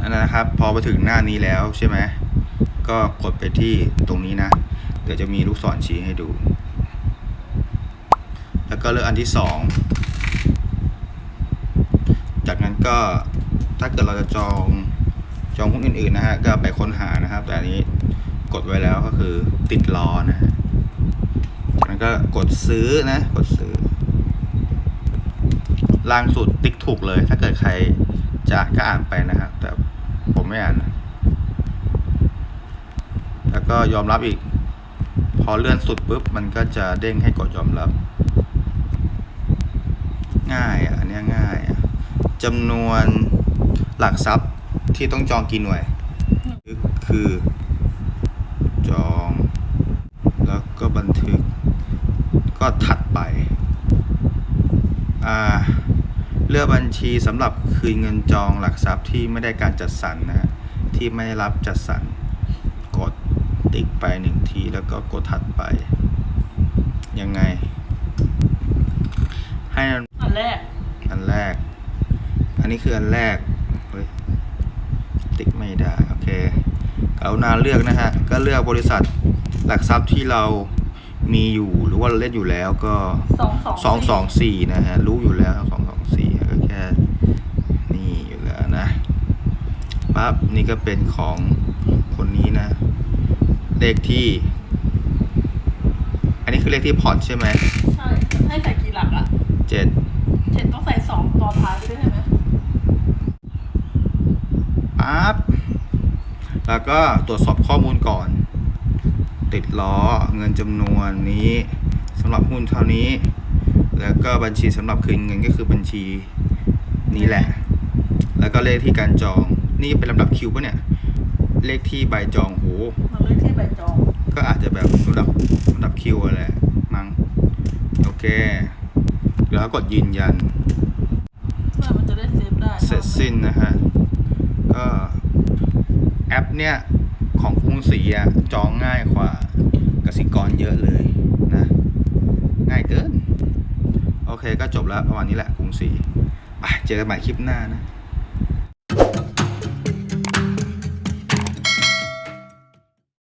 อันนั้นนะครับ พอไปถึงหน้านี้แล้วใช่ไหมก็กดไปที่ตรงนี้นะ เดี๋ยวจะมีลูกศรชี้ให้ดู แล้วก็เลือกอันที่สองจากนั้นก็ถ้าเกิดเราจะจองจองหุ้นอื่นๆนะฮะก็ไปค้นหานะครับ แต่อันนี้กดไว้แล้วก็คือติดรอนะจากนั้นก็กดซื้อนะ กดซื้อล่างสุดติ๊กถูกเลย ถ้าเกิดใครจะก็อ่านไปนะครับแต่ ไม่อ่านนะแล้วก็ยอมรับอีก พอเลื่อนสุดปุ๊บมันก็จะเด้งให้กดยอมรับ ง่ายอะอันเนี้ยง่ายอะจำนวนหลักทรัพย์ที่ต้องจองกี่หน่วย คือจอง แล้วก็บันทึก ก็ถัดไป อ่า เลือกบัญชีสำหรับคืนเงินจองหลักทรัพย์ที่ไม่ได้การจัดสรรนะฮะที่ไม่ได้รับจัดสรรกดติ๊กไปหนึ่งทีแล้วก็กดถัดไป ยังไง ให้มันอันแรก อันแรก อันนี้คืออันแรกเฮ้ยติ๊กไม่ได้โอเคกรุณาเลือกนะฮะก็เลือกบริษัทหลักทรัพย์ที่เรามีอยู่หรือว่าเราเล่นอยู่แล้วก็สองสองสองสองสี่นะฮะรู้อยู่แล้วสองสองสี่ก็แค่ นี่อยู่แล้วนะ ปั๊บนี่ก็เป็นของคนนี้นะ เลขที่ อันนี้คือเลขที่พอร์ตใช่ไหมใช่ให้ใส่กี่หลักอะเจ็ดเจ็ดต้องใส่สองต่อท้ายไปด้วยใช่ไหมปั๊บแล้วก็ตรวจสอบข้อมูลก่อน ติดล้อเงินจำนวนนี้สำหรับหุ้นเท่านี้ แล้วก็บัญชีสำหรับคืนเงินก็คือบัญชีนี้แหละ แล้วก็เลขที่การจอง นี่เป็นลำดับคิวปะเนี่ย เลขที่ใบจองโห มันเลขที่ใบจองก็อาจจะแบบลำดับลำดับคิวอะไรมั้งโอเค แล้วกดยืนยัน เพื่อมันจะได้เซฟได้เสร็จสิ้นนะฮะ ก็แอปเนี่ย ของกรุงศรีอะจองง่ายกว่ากสิกรเยอะเลยนะ ง่ายเกิน โอเคก็จบแล้วประมาณนี้แหละกรุงศรีไปเจอกันใหม่คลิปหน้านะ